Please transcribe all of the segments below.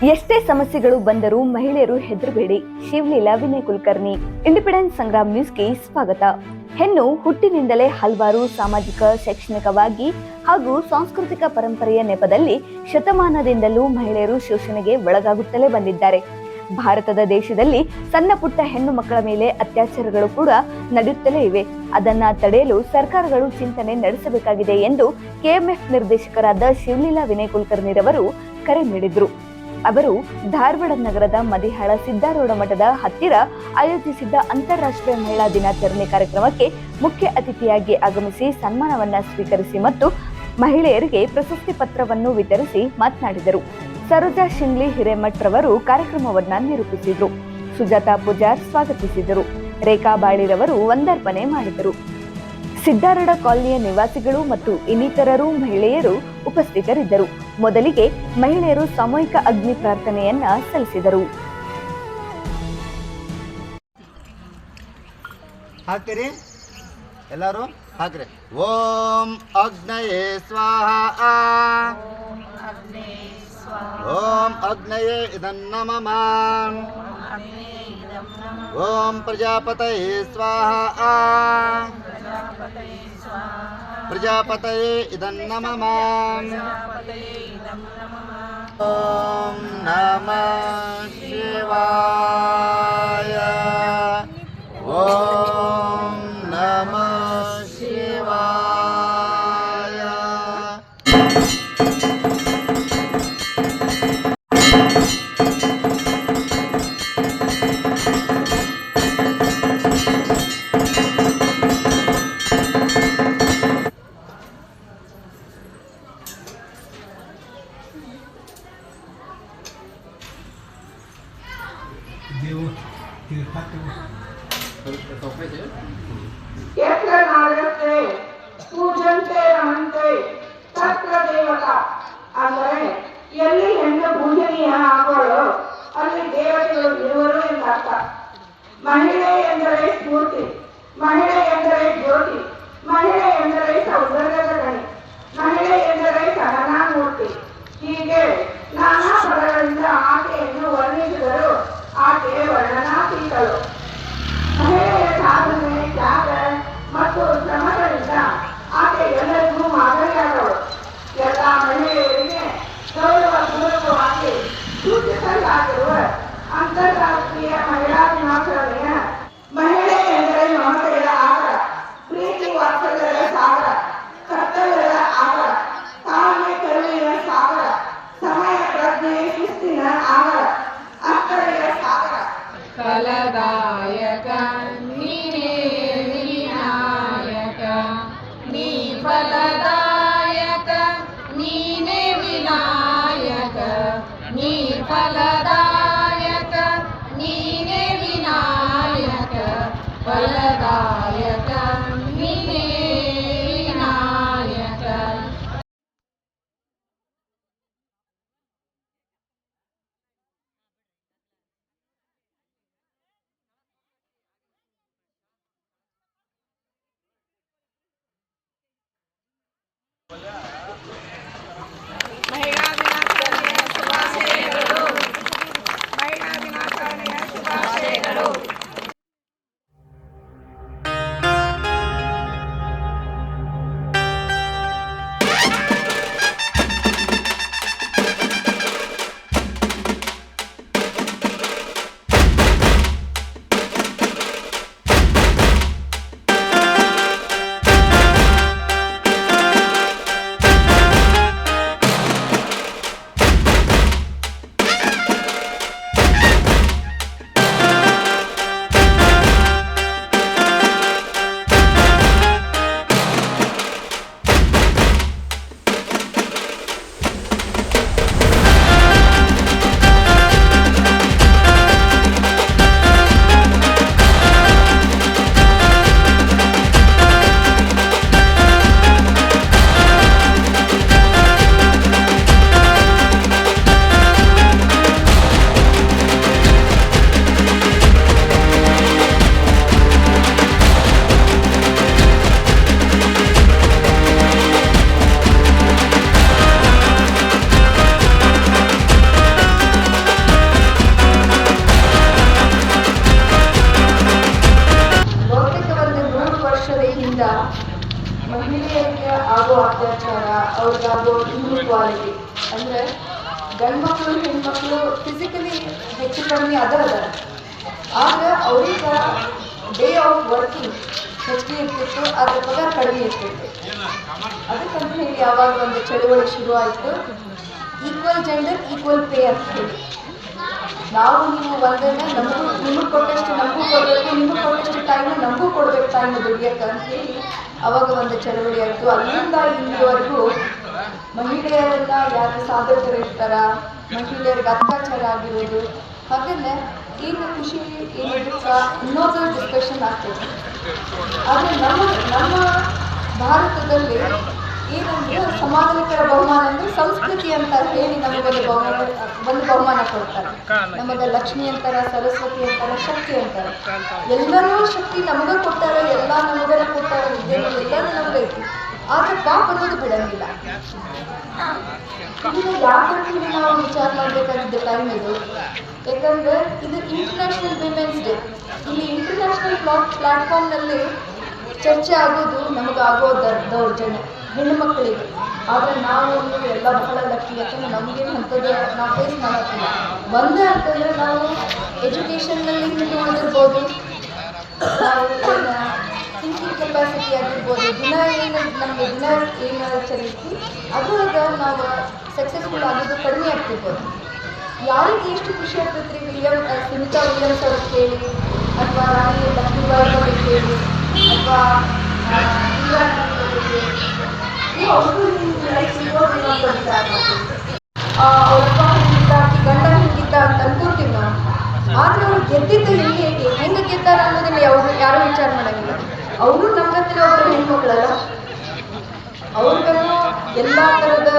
ಎಷ್ಟೇ ಸಮಸ್ಯೆಗಳು ಬಂದರೂ ಮಹಿಳೆಯರು ಹೆದರಬೇಡಿ. ಶಿವಲೀಲಾ ವಿನಯ್ ಕುಲಕರ್ಣಿ, ಇಂಡಿಪೆಂಡೆನ್ಸ್ ಸಂಗ್ರಾಮ್ ನ್ಯೂಸ್ಗೆ ಸ್ವಾಗತ. ಹೆಣ್ಣು ಹುಟ್ಟಿನಿಂದಲೇ ಹಲವಾರು ಸಾಮಾಜಿಕ, ಶೈಕ್ಷಣಿಕವಾಗಿ ಹಾಗೂ ಸಾಂಸ್ಕೃತಿಕ ಪರಂಪರೆಯ ನೆಪದಲ್ಲಿ ಶತಮಾನದಿಂದಲೂ ಮಹಿಳೆಯರು ಶೋಷಣೆಗೆ ಒಳಗಾಗುತ್ತಲೇ ಬಂದಿದ್ದಾರೆ. ಭಾರತದ ದೇಶದಲ್ಲಿ ಸಣ್ಣ ಪುಟ್ಟ ಹೆಣ್ಣು ಮಕ್ಕಳ ಮೇಲೆ ಅತ್ಯಾಚಾರಗಳು ಕೂಡ ನಡೆಯುತ್ತಲೇ ಇವೆ. ಅದನ್ನ ತಡೆಯಲು ಸರ್ಕಾರಗಳು ಚಿಂತನೆ ನಡೆಸಬೇಕಾಗಿದೆ ಎಂದು ಕೆಎಂಎಫ್ ನಿರ್ದೇಶಕರಾದ ಶಿವಲೀಲಾ ವಿನಯ್ ಕುಲಕರ್ಣಿರವರು ಕರೆ ನೀಡಿದ್ರು. ಅವರು ಧಾರವಾಡ ನಗರದ ಮದಿಹಾಳ ಸಿದ್ದಾರೂಢ ಮಠದ ಹತ್ತಿರ ಆಯೋಜಿಸಿದ್ದ ಅಂತಾರಾಷ್ಟ್ರೀಯ ಮಹಿಳಾ ದಿನಾಚರಣೆ ಕಾರ್ಯಕ್ರಮಕ್ಕೆ ಮುಖ್ಯ ಅತಿಥಿಯಾಗಿ ಆಗಮಿಸಿ ಸನ್ಮಾನವನ್ನ ಸ್ವೀಕರಿಸಿ ಮತ್ತು ಮಹಿಳೆಯರಿಗೆ ಪ್ರಶಸ್ತಿ ಪತ್ರವನ್ನು ವಿತರಿಸಿ ಮಾತನಾಡಿದರು. ಸರೋಜಾ ಶಿಂಗ್ಲಿ ಹಿರೇಮಠ್ ರವರು ಕಾರ್ಯಕ್ರಮವನ್ನ ನಿರೂಪಿಸಿದರು. ಸುಜಾತಾ ಪೂಜಾರ್ ಸ್ವಾಗತಿಸಿದರು. ರೇಖಾ ಬಾಳಿರವರು ವಂದರ್ಪಣೆ ಮಾಡಿದರು. ಸಿದ್ದಾರೂಢ ಕಾಲನಿಯ ನಿವಾಸಿಗಳು ಮತ್ತು ಇನ್ನಿತರರು ಮಹಿಳೆಯರು ಉಪಸ್ಥಿತರಿದ್ದರು. ಮೊದಲಿಗೆ ಮಹಿಳೆಯರು ಸಾಮೂಹಿಕ ಅಗ್ನಿ ಪ್ರಾರ್ಥನೆಯನ್ನ ಸಲ್ಲಿಸಿದರು. ಹಾಕ್ತೀರಿ? ಎಲ್ಲರೂ? ಹಾಕ್ರಿ. ಓಂ ಅಗ್ನಯೇ ಸ್ವಾಹ. ಓಂ ಅಗ್ನಯೇ ಇದನ್ನಮಮ ಓಂ ಪ್ರಜಾಪತಯೇ ಸ್ವಾಹ. ಪ್ರಜಾಪತಯೇ ಇದನ್ನಮಮ ಓಂ ನಮ ಶಿವಾಯ ಓಂ chưa chưa phát chưa không phải dạ, thế ಸೂಚಿಸಲಾಗಿರುವ ಅಂತಾರಾಷ್ಟ್ರೀಯ ಮಹಿಳಾ ದಿನಾಚರಣೆಯ ಮಹಿಳೆ ಮಹಿಳಾ ಅವ್ರಿಗಾಗೋ ಇನ್ಇಕ್ವಾಲಿಟಿ ಅಂದ್ರೆ ಗಂಡು ಮಕ್ಕಳು ಹೆಣ್ಮಕ್ಳು ಫಿಸಿಕಲಿ ಹೆಚ್ಚು ಕಡಿಮೆ ಅದ ಅದಾರ ಅವ್ರಿಗೆ ಡೇ ಆಫ್ ವರ್ಕಿಂಗ್ ಹೆಚ್ಚಿಗೆ ಇರ್ತಿತ್ತು ಅದ್ರ ಪಗಾರ ಕಡಿಮೆ ಇರ್ತಿತ್ತು. ಅದಕ್ಕಂತ ಹೇಳಿ ಯಾವಾಗ ಒಂದು ಚಳುವಳಿ ಶುರು ಆಯಿತು ಈಕ್ವಲ್ ಜೆಂಡರ್ ಈಕ್ವಲ್ ಪೇ ಅಂತ ಹೇಳಿ. ನಾವು ನೀವು ಒಂದನ್ನ ನಮಗೂ ನಿಮಗೆ ಕೊಟ್ಟಷ್ಟು ನಮಗೂ ಕೊಡಬೇಕು, ನಿಮಗೆ ಕೊಟ್ಟಷ್ಟು ಟೈಮ್ ನಮಗೂ ಕೊಡ್ಬೇಕು ಟೈಮ್ ದುಡಿಯಕ್ಕೆ ಅಂತ ಹೇಳಿ ಅವಾಗ ಒಂದು ಚಳವಳಿ ಆಯಿತು. ಅಲ್ಲಿಂದ ಇಲ್ಲಿವರೆಗೂ ಮಹಿಳೆಯರನ್ನ ಯಾರು ಸಾಧಕರು ಇರ್ತಾರ ಮಹಿಳೆಯರಿಗೆ ಅತ್ಯಾಚಾರ ಆಗಿರೋದು ಹಾಗೆ ಈಗ ಖುಷಿ ಏನು ದುಃಖ ಇನ್ನೊಂದು ಡಿಸ್ಕಷನ್ ಆಗ್ತದೆ. ಆದರೆ ನಮ್ಮ ನಮ್ಮ ಭಾರತದಲ್ಲಿ ಏನಂದ್ರೆ ಸಮಾಧಾನಕರ ಬಹುಮಾನ ಅಂದ್ರೆ ಸಂಸ್ಕೃತಿ ಅಂತ ಹೇಳಿ ನಮಗೊಂದು ಬಹುಮಾನ, ಒಂದು ಬಹುಮಾನ ಕೊಡ್ತಾರೆ. ನಮಗೆ ಲಕ್ಷ್ಮಿ ಅಂತಾರ, ಸರಸ್ವತಿ ಅಂತಾರ, ಶಕ್ತಿ ಅಂತಾರ. ಎಲ್ಲರೂ ಶಕ್ತಿ ನಮಗ ಕೊಡ್ತಾರೆ, ಎಲ್ಲ ನಮಗನ ಕೊಡ್ತಾರೆ ವಿದ್ಯೆ ಎಲ್ಲರೂ ನಮ್ಗೆ ಐತಿ ಆದ್ರೆ ಪಾಪ ಅನ್ನೋದು ಬಿಡಂಗಿಲ್ಲ. ಇದನ್ನ ಹೇಳಿ ನಾವು ವಿಚಾರ ಮಾಡ್ಬೇಕಾಗಿದ್ದ ಟೈಮ್ ಇದು? ಯಾಕಂದ್ರೆ ಇದು ಇಂಟರ್ನ್ಯಾಷನಲ್ ವಿಮೆನ್ಸ್ ಡೇ ಇಲ್ಲಿ ಇಂಟರ್ನ್ಯಾಷನಲ್ ಪ್ಲಾಟ್ಫಾರ್ಮ್ನಲ್ಲಿ ಚರ್ಚೆ ಆಗೋದು ನಮಗಾಗೋ ದೌರ್ಜನ್ಯ. ಹೆಣ್ಣು ಮಕ್ಕಳಿಗೆ ಆದರೆ ನಾವು ಎಲ್ಲ ಬಹಳ ಲಕ್ಕಿ ಯಾಕಂದ್ರೆ ನಮಗೇನು ಅಂಥದ್ದು ನಾವು ಫೇಸ್ ಮಾಡೋಕ್ಕಿಲ್ಲ ಒಂದೇ ಅಂತಂದ್ರೆ ನಾವು ಎಜುಕೇಷನ್ನಲ್ಲಿ ಹಿಂದೆ ಉಳಿದಿರ್ಬೋದು ನಾವು ಥಿಂಕಿಂಗ್ ಕೆಪಾಸಿಟಿ ಆಗಿರ್ಬೋದು. ದಿನ ಏನು ನಮಗೆ ದಿನ ಏನು ಚಲಿಸಿ ಅದರೊಳಗೆ ನಾವು ಸಕ್ಸಸ್ಫುಲ್ ಆಗೋದು ಕಡಿಮೆ ಆಗ್ತಿರ್ಬೋದು. ಯಾರಿಗೆ ಎಷ್ಟು ಖುಷಿ ಆಗ್ತೈತೆ ರೀ ವಿಲಿಯಂ ಸುನಿತಾ ವಿಲಿಯಮ್ಸ್ ಅವ್ರು ಕೇಳಿ, ಅಥವಾ ರಾಣಿ ಲಕ್ಷ್ಮೀಬಾಯಿ ಅವ್ರಿಗೆ ಕೇಳಿ, ಅಥವಾ ಅವರಪ್ಪ ಹಿಂಗಿದ್ದ ಗಂಡ ಹಿಂಗಿದ್ದ ಅಂತ ನಾವು ಆದ್ರೆ ಅವ್ರು ಗೆದ್ದಿದ್ದು ಇಲ್ಲಿ ಹೆಂಗೆ ಗೆದ್ದಾರ ಅನ್ನೋದನ್ನ ಯಾರು ಯಾರು ವಿಚಾರ ಮಾಡಂಗಿಲ್ಲ ಅವರು ನಮ್ಮ ಹತ್ರ ಒಬ್ಬರು ಹೆಣ್ಮಕ್ಳಲ್ಲ ಎಲ್ಲ ಥರದ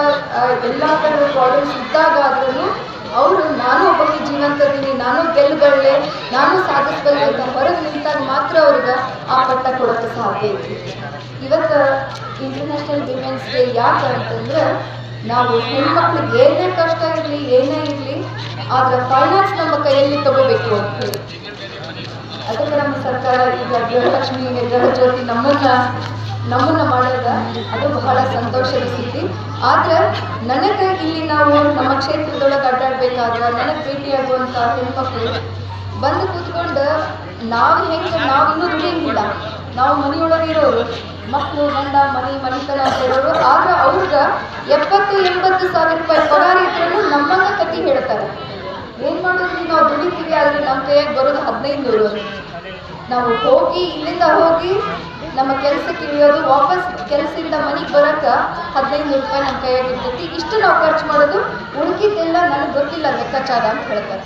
ಎಲ್ಲ ಥರದ ಪ್ರಾಬ್ಲಮ್ಸ್ ಇದ್ದಾಗ ಆದ್ರೂ ಅವರು, ನಾನು ಒಬ್ಬಕ್ಕೆ ಜೀವಂತದೀನಿ ನಾನು ಗೆಲ್ಲಬಲ್ಲೆ ನಾನು ಸಾಧಿಸಬಲ್ಲೆ ಅಂತ ಹೊರಗೆ ನಿಂತಾಗ ಮಾತ್ರ ಅವ್ರಿಗೆ ಆ ಪಟ್ಟ ಕೊಡೋಕ್ಕೆ ಸಾಧ್ಯ ಐತಿ. ಇವತ್ತು ಇಂಟರ್ನ್ಯಾಷನಲ್ ವಿಮೆನ್ಸ್ ಡೇ ಯಾಕೆ ಅಂತಂದ್ರೆ, ನಾವು ಹೆಣ್ಮಕ್ಳಿಗೆ ಏನೇ ಕಷ್ಟ ಇರಲಿ, ಏನೇ ಇರಲಿ, ಆದ್ರೆ ಫೈನಾನ್ಸ್ ನಮ್ಮ ಕೈಯಲ್ಲಿ ತಗೋಬೇಕು ಅಂತ ಹೇಳಿ. ಅದಕ್ಕೆ ನಮ್ಮ ಸರ್ಕಾರ ಈಗ ಗೃಹಲಕ್ಷ್ಮಿ ಗೃಹ ಜ್ಯೋತಿ ನಮ್ಮನ್ನ ನಮ್ಮನ್ನ ಮಾಡಿದ ಅದು ಬಹಳ ಸಂತೋಷದ ಸುದ್ದಿ. ಆದ್ರೆ ನನಗೆ ಇಲ್ಲಿ ನಾವು ನಮ್ಮ ಕ್ಷೇತ್ರದೊಳಗೆ ಅಡ್ಡಾಡ್ಬೇಕಾದ್ರೆ ನನಗೆ ಭೇಟಿಯಾಗುವಂಥ ಹೆಣ್ಮಕ್ಳು ಬಂದು ಕೂತ್ಕೊಂಡು ನಾವು ಹೆಂಗೆ, ನಾವು ಇನ್ನೂ ದುಡಿಯಂಗಿಲ್ಲ ನಾವು ಮನೆಯೊಳಗೆ ಇರೋರು ಮಕ್ಕಳು ಗಂಡ, ಮನೆ, ಮನೆತನ ಅಂತ ಹೇಳೋರು ಆದ್ರೆ ಅವ್ರಿಗೆ ಎಪ್ಪತ್ತು, ಎಂಬತ್ತು ಸಾವಿರ ರೂಪಾಯಿ ಪಗಾರ ಇದ್ರೂ ನಮ್ಮನ್ನ ಕತಿ ಹೇಳ್ತಾರೆ. ಏನ್ ಮಾಡೋದ್ರಿ ನಾವು ದುಡಿತೀವಿ ಆದ್ರೆ ನಮ್ಮ ಕೈಯಾಗ ಬರೋದು ಹದಿನೈದು ನೂರು ನಾವು ಹೋಗಿ ಇಲ್ಲಿಂದ ಹೋಗಿ ನಮ್ಮ ಕೆಲಸಕ್ಕೆ ಇಳಿಯೋದು, ವಾಪಸ್ ಕೆಲಸದಿಂದ ಮನೆಗೆ ಬರಕ ಹದಿನೈದು ನೂರು ರೂಪಾಯಿ ನಮ್ಮ ಕೈಯಾಗಿ ಇರ್ತೈತಿ. ಇಷ್ಟು ನಾವು ಖರ್ಚು ಮಾಡೋದು ಉಳ್ಕಿದ್ದೆಲ್ಲ ನನಗೆ ಗೊತ್ತಿಲ್ಲ ಲೆಕ್ಕಾಚಾರ ಅಂತ ಹೇಳ್ತಾರೆ.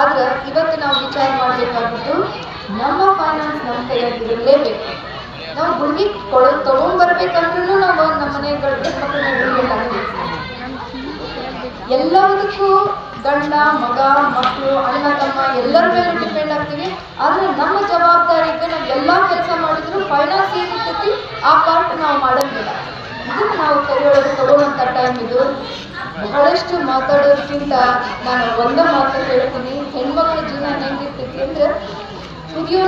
ಆದ್ರೆ ಇವತ್ತು ನಾವು ವಿಚಾರ ಮಾಡಬೇಕಾಗಿದ್ದು, ನಮ್ಮ ಫೈನಾನ್ಸ್ ನಮ್ಮ ಕೈಯಾಗಿ ಇರಲೇಬೇಕು. ನಾವು ಗುಂಡಿ ಕೊಡ ತಗೊಂಡ್ಬರ್ಬೇಕಂದ್ರೂ ನಾವು ನಮ್ಮ ಮನೆಗಳ ಎಲ್ಲದಕ್ಕೂ ಗಂಡ, ಮಗ ಮಕ್ಕಳು ಅಣ್ಣ, ತಮ್ಮ ಎಲ್ಲರ ಮೇಲೆ ಡಿಪೆಂಡ್ ಆಗ್ತೀವಿ ಆದ್ರೆ ನಮ್ಮ ಜವಾಬ್ದಾರಿಗೆ ನಾವು ಎಲ್ಲ ಕೆಲಸ ಮಾಡಿದ್ರು ಫೈನಾನ್ಸ್ ಏನಿರ್ತೈತಿ ಆ ಪಾರ್ಟ್ ನಾವು ಮಾಡಂಗಿಲ್ಲ ಇದನ್ನ ನಾವು ಕೈಯೊಳಗೆ ತಗೊಳ್ಳೋಂಥ ಟೈಮ್ ಇದು. ಬಹಳಷ್ಟು ಮಾತಾಡೋದಕ್ಕಿಂತ ನಾನು ಒಂದೇ ಮಾತು ಹೇಳ್ತೀನಿ. ಹೆಣ್ಮಕ್ಳ ಜೀವನ ಹೆಂಗಿರ್ತೈತಿ ಅಂದ್ರೆ ಕುದಿಯೋ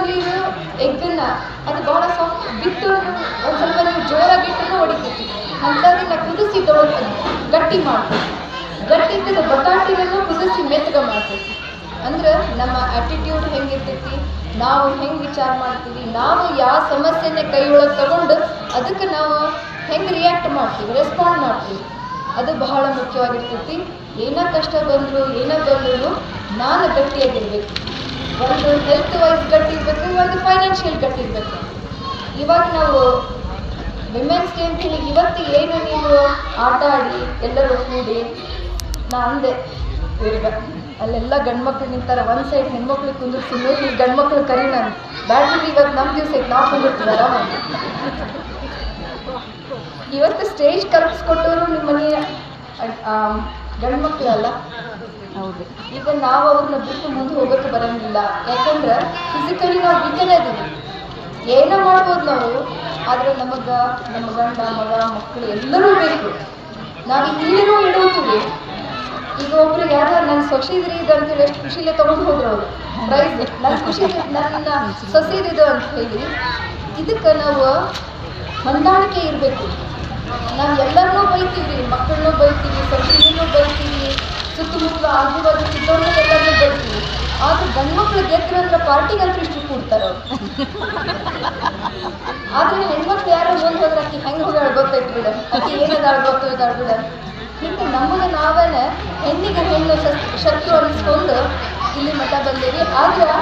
ಎಗ್ಗನ್ನ ಅದು ಬಹಳ ಸಾಫ್ಟ್ ಬಿಟ್ಟು ಒಂದು ಸ್ವಲ್ಪ ನೀವು ಜೋರಾಗಿ ಇಟ್ಟನ್ನು ಹೊಡಿತೈತಿ ಅಂಥದನ್ನ ಕುದಿಸಿ ದೊಡ್ಡ ಗಟ್ಟಿ ಮಾಡ್ತೀವಿ ಗಟ್ಟಿ ಇದ್ದ ಬಟಾಟಿನನ್ನು ಕುದಿಸಿ ಮೆತ್ತಗ ಮಾಡ್ತೀವಿ ಅಂದ್ರೆ ನಮ್ಮ ಆಟಿಟ್ಯೂಡ್ ಹೆಂಗಿರ್ತೈತಿ? ನಾವು ಹೆಂಗೆ ವಿಚಾರ ಮಾಡ್ತೀವಿ? ನಾವು ಯಾವ ಸಮಸ್ಯೆನ ಕೈ ಒಳಗೆ ತಗೊಂಡು ಅದಕ್ಕೆ ನಾವು ಹೆಂಗೆ ರಿಯಾಕ್ಟ್ ಮಾಡ್ತೀವಿ ರೆಸ್ಪಾಂಡ್ ಮಾಡ್ತೀವಿ. ಅದು ಬಹಳ ಮುಖ್ಯವಾಗಿರ್ತೈತಿ. ಏನೋ ಕಷ್ಟ ಬಂದ್ರು, ಏನೋ ಬಂದ್ರು ನಾನು ಗಟ್ಟಿಯಾಗಿರ್ಬೇಕು. ಒಂದು ಹೆಲ್ತ್ ವೈಸ್ ಗಟ್ಟಿ ಇರಬೇಕು ಒಂದು ಫೈನಾನ್ಷಿಯಲ್ ಗಟ್ಟಿ ಇರಬೇಕು ಇವಾಗ ನಾವು ವಿಮೆನ್ಸ್ ಡೇ ಅಂತ ಹೇಳಿ ಇವತ್ತು ಏನು ನೀವು ಆಟ ಆಡಿ ಎಲ್ಲರೂ ಕೂಡಿ ನಾ ಅಂದೆ ಅಲ್ಲೆಲ್ಲ ಗಂಡ್ಮಕ್ಳು ನಿಂತಾರೆ. ಒಂದು ಸೈಡ್ ಹೆಣ್ಮಕ್ಳು ಕುಂದಿರ್ಸಿ ನೋಡಿ ಗಂಡ್ಮಕ್ಳು ಕರಿ ನಾನು. ಬ್ಯಾಟ್ರಿ ಇವಾಗ ನಮ್ಮ ದಿವಸ ನಾವು ಕುಂದಿರ್ತೀವಿ ಆರಾಮಾಗಿ ಇವತ್ತು ಸ್ಟೇಜ್ ಕಲ್ಪಿಸ್ಕೊಟ್ಟವರು ನಿಮ್ಮ ಗಂಡ್ಮಕ್ಳು ಅಲ್ಲ? ಹೌದು. ಈಗ ನಾವು ಅವ್ರನ್ನ ಬಿಟ್ಟು ಮುಂದೆ ಹೋಗೋಕೆ ಬರಂಗಿಲ್ಲ. ಯಾಕಂದ್ರೆ ಫಿಸಿಕಲಿ ನಾವು ಬಿಟ್ಟನೇ ಇದೀವಿ ಏನೋ ಮಾಡ್ಬೋದು ನಾವು ಆದ್ರೆ ನಮಗ ನಮ್ಮ ಗಂಡ ಮಗ ಮಕ್ಕಳು ಎಲ್ಲರೂ ಬೇಕು. ನಾವು ಇಲ್ಲಿನೂ ಇಡೋತೀವಿ ಈಗ ಒಬ್ರಿಗೆ ಯಾರು ನನ್ನ ಸೊಸೆದ್ರಿ ಇದು ಅಂತೇಳಿ ಎಷ್ಟು ಖುಷಿಲೇ ತಗೊಂಡು ಹೋದ್ರು ಅವರು. ಪ್ರೈಸ್ ನನ್ನ ಖುಷಿ ನನ್ನ ಸೊಸೆದಿದು ಅಂತ ಹೇಳಿ ಇದಕ್ಕೆ ನಾವು ಹೊಂದಾಣಿಕೆ ಇರಬೇಕು. ನಾವು ಎಲ್ಲರನ್ನೂ ಬೈತೀವಿ, ಮಕ್ಕಳನ್ನೂ ಬೈತೀವಿ ಸೊಸೆನೂ ಬೈತೀವಿ, ಸುತ್ತಮುತ್ತಲು ಆಜು ಬಾಜು ಕಿತ್ತೋರ್ನ ಎಲ್ಲರನ್ನೂ ಬೈತೀವಿ. ಆದ್ರೆ ಗಂಡು ಮಕ್ಳು ಗೆದ್ರು ಅಂದ್ರೆ ಪಾರ್ಟಿಗಂತೂ ಇಷ್ಟು ಕೊಡ್ತಾರೆ ಅವ್ರು. ಆದ್ರೆ ಹೆಣ್ಮಕ್ಳು ಯಾರು ಬಂದ್ರೆ ಹೋದ್ರೆ ಆಕಿ ಹೆಂಗೆ ಹೋಗಿ ಗೊತ್ತೈತಿ ಬಿಡ. ಆಕಿ ಏನದಾಳ ಗೊತ್ತು ಇದಾಳ ಬಿಡ. ಹಿಂಗೆ ನಮಗೆ ನಾವೇ ಹೆಣ್ಣಿಗೆ ಹೆಣ್ಣು ಶಕ್ತಿ ಅನ್ನಿಸ್ಕೊಂಡು ಇಲ್ಲಿ ಮಠ ಬಂದೇವಿ. ಆದ್ರೆ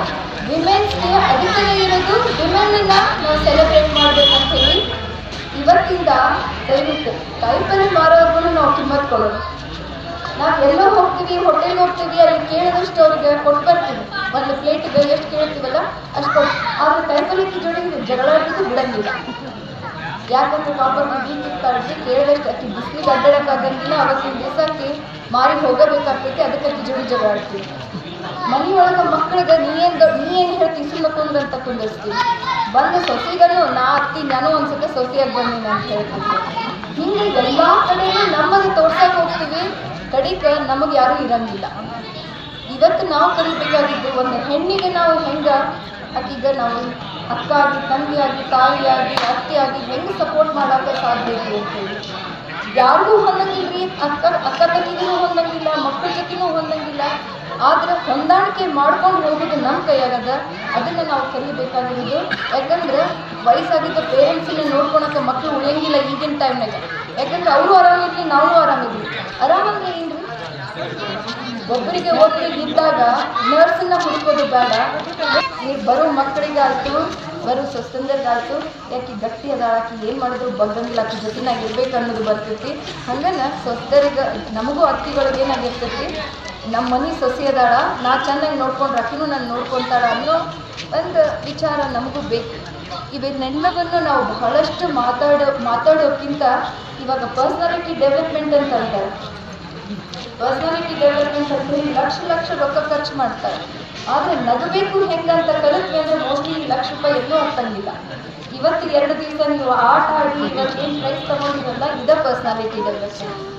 ವಿಮೆನ್ಸ್ ಡೇ ಅದಕ್ಕೇ ಇರೋದು ವಿಮೆನ್ನ ನಾವು ಸೆಲೆಬ್ರೇಟ್ ಮಾಡ್ಬೇಕಂತ ಹೇಳಿ ಇವತ್ತಿಂದ ದಯವಿಟ್ಟು ಕಾಯಿಪಲ್ಲೆ ಮಾರೋರ್ಗು ನಾವು ಕಿಮ್ಮತ್ ಕೊಡೋದು. ನಾವು ಎಲ್ಲೋ ಹೋಗ್ತೀವಿ ಹೋಟೆಲ್ಗೆ ಹೋಗ್ತೀವಿ, ಅಲ್ಲಿ ಕೇಳಿದಷ್ಟು ಅವ್ರಿಗೆ ಕೊಟ್ಟು ಬರ್ತೀವಿ. ಒಂದು ಪ್ಲೇಟಿಗೆ ಎಷ್ಟು ಕೇಳ್ತೀವಲ್ಲ ಅಷ್ಟು ಕೊಟ್ಟು ಆದ್ರೆ ಕಾಯಿಪಲ್ಲೆ ಜೋಡಿ ಜಗಳ ಬಿಡಂಗಿಲ್ಲ. ಯಾಕಂದ್ರೆ ಪಾಪ ಕೇಳ್ಬೇಕು? ಕೇಳಿದಷ್ಟು ಅಕ್ಕಿ ಬಿಸಿಲಿಗೆ ಅಡ್ಡಾಡಕ್ಕಾಗಂಗಿಲ್ಲ ಅವತ್ತಿನ ದಿವಸ ಅಕ್ಕಿ ಮಾರಿ ಹೋಗಬೇಕಾಗ್ತೈತಿ, ಅದಕ್ಕೆ ಜೋಡಿ ಜಗಳ ಆಡ್ತೀವಿ. ಮನೆಯೊಳಗೆ ಮಕ್ಕಳಿಗೆ ನೀ ಏನು ನೀ ಏನು ಹೇಳ್ತೀವಿ ಕುಂದಂತ ಅಂತ ಕುಂದಿರ್ಸ್ತೀವಿ. ಬಂದ ಸೊಸಿಗನು, ನಾ ಅತ್ತಿ, ನಾನು ಅನ್ಸುತ್ತೆ ಸೊಸೆಯಾಗಿ ಬಂದೀನಿ ಅಂತ ಹೇಳ್ತೀನಿ. ಹಿಂಗೆ ಎಲ್ಲ ಕಡೆಯೂ ನಮ್ಮದು ತೋರ್ಸಕ್ಕೆ ಹೋಗ್ತೀವಿ. ಕಡಿಕ ನಮಗೆ ಯಾರೂ ಇರಂಗಿಲ್ಲ. ಇವತ್ತು ನಾವು ಕಲಿಬೇಕಾಗಿದ್ದು ಒಂದು ಹೆಣ್ಣಿಗೆ ನಾವು ಹೆಂಗೆ? ಅಕಿಗ ನಾವು ಅಕ್ಕ ತಂಗಿಯಾಗಿ ತಂಗಿ ಆಗಿ ತಾಯಿ ಆಗಿ ಅತ್ತೆ ಆಗಿ ಹೆಂಗೆ ಸಪೋರ್ಟ್ ಮಾಡೋಕ್ಕೆ ಸಾಧ್ಯ ಐತಿ ಅಂತೇಳಿ ಯಾರಿಗೂ ಹೊಂದಂಗಿಲ್ರಿ ಅಕ್ಕ ಅಕ್ಕ ತಂಗಿಗೂ ಹೊಂದಂಗಿಲ್ಲ, ಮಕ್ಕಳ ಜೊತೆನೂ ಹೊಂದಂಗಿಲ್ಲ. ಆದ್ರೆ ಹೊಂದಾಣಿಕೆ ಮಾಡ್ಕೊಂಡು ಹೋಗೋದು ನಮ್ಮ ಕೈಯಾಗದ. ಅದನ್ನು ನಾವು ಕಲಿಬೇಕಾಗಿರೋದು ಯಾಕಂದ್ರೆ ವಯಸ್ಸಾಗಿದ್ದ ಪೇರೆಂಟ್ಸಿನ ನೋಡ್ಕೊಳಕ್ಕೆ ಮಕ್ಕಳು ಉಳಿಯಂಗಿಲ್ಲ ಈಗಿನ ಟೈಮ್ನಾಗ ಯಾಕಂದ್ರೆ ಅವರು ಆರಾಮಿರ್ಲಿ ನಾವು ಆರಾಮಿರ್ಲಿ ಆರಾಮಾಗಿ ಒಬ್ಬರಿಗೆ ಒಬ್ಬರಿಗೆ ಇದ್ದಾಗ ನರ್ಸನ್ನ ಹುಡುಕೋದು ಬೇಡ. ನೀವು ಬರೋ ಮಕ್ಕಳಿಗಾಯ್ತು, ಬರೋ ಸೊಸೆಂದರಿಗಾಯ್ತು ಯಾಕೆ ಗಟ್ಟಿ ಅದ ಏನು ಮಾಡಿದ್ರು ಬಗ್ಗಂಗಿಲ್ಲ ಆಕಿ ಜೊತೆನಾಗ ಇರ್ಬೇಕು ಅನ್ನೋದು ಬರ್ತೈತಿ. ಹಂಗನ ಸ್ವಸ್ಥರಿಗೆ, ನಮಗೂ ಅಕ್ಕಿಗಳಿಗೆ ಏನಾಗಿರ್ತೈತಿ? ನಮ್ಮ ಮನೆ ಸೊಸೆ ಅದಾಳ, ನಾ ಚೆನ್ನಾಗಿ ನೋಡ್ಕೊಂಡ್ರೆ ಆಕಿನೂ ನಾನು ನೋಡ್ಕೊತಾಳ ಅನ್ನೋ ಒಂದು ವಿಚಾರ ನಮಗೂ ಬೇಕು. ಇವನ್ನೆಲ್ಲವನ್ನು ನಾವು ಬಹಳಷ್ಟು ಮಾತಾಡೋ, ಮಾತಾಡೋಕ್ಕಿಂತ ಇವಾಗ ಪರ್ಸ್ನಾಲಿಟಿ ಡೆವಲಪ್ಮೆಂಟ್ ಅಂತ ಅಂತಾರೆ. ಪರ್ಸನಾಲಿಟಿ ಡೆವಲಪ್ಮೆಂಟ್ ಲಕ್ಷ ಲಕ್ಷ ರೊಕ್ಕ ಖರ್ಚು ಮಾಡ್ತಾರೆ. ಆದರೆ ನಗಬೇಕು ಹೆಂಗಂತ ಕಲಿತ್ವಿ ಅಂದರೆ ಮೋಸ್ಟ್ಲಿ ಲಕ್ಷ ರೂಪಾಯಿ ಎಲ್ಲೂ ಹತ್ತಂಗಿಲ್ಲ ಇವತ್ತು ಎರಡು ದಿವಸ ನೀವು ಆಟ ಆಡಿ ಇವತ್ತು ಏನು ಪ್ರೈಸ್ ತಗೊಂಡಿರಲ್ಲ, ಇದೇ ಪರ್ಸನಾಲಿಟಿ ಡೆವಲಪ್ಮೆಂಟ್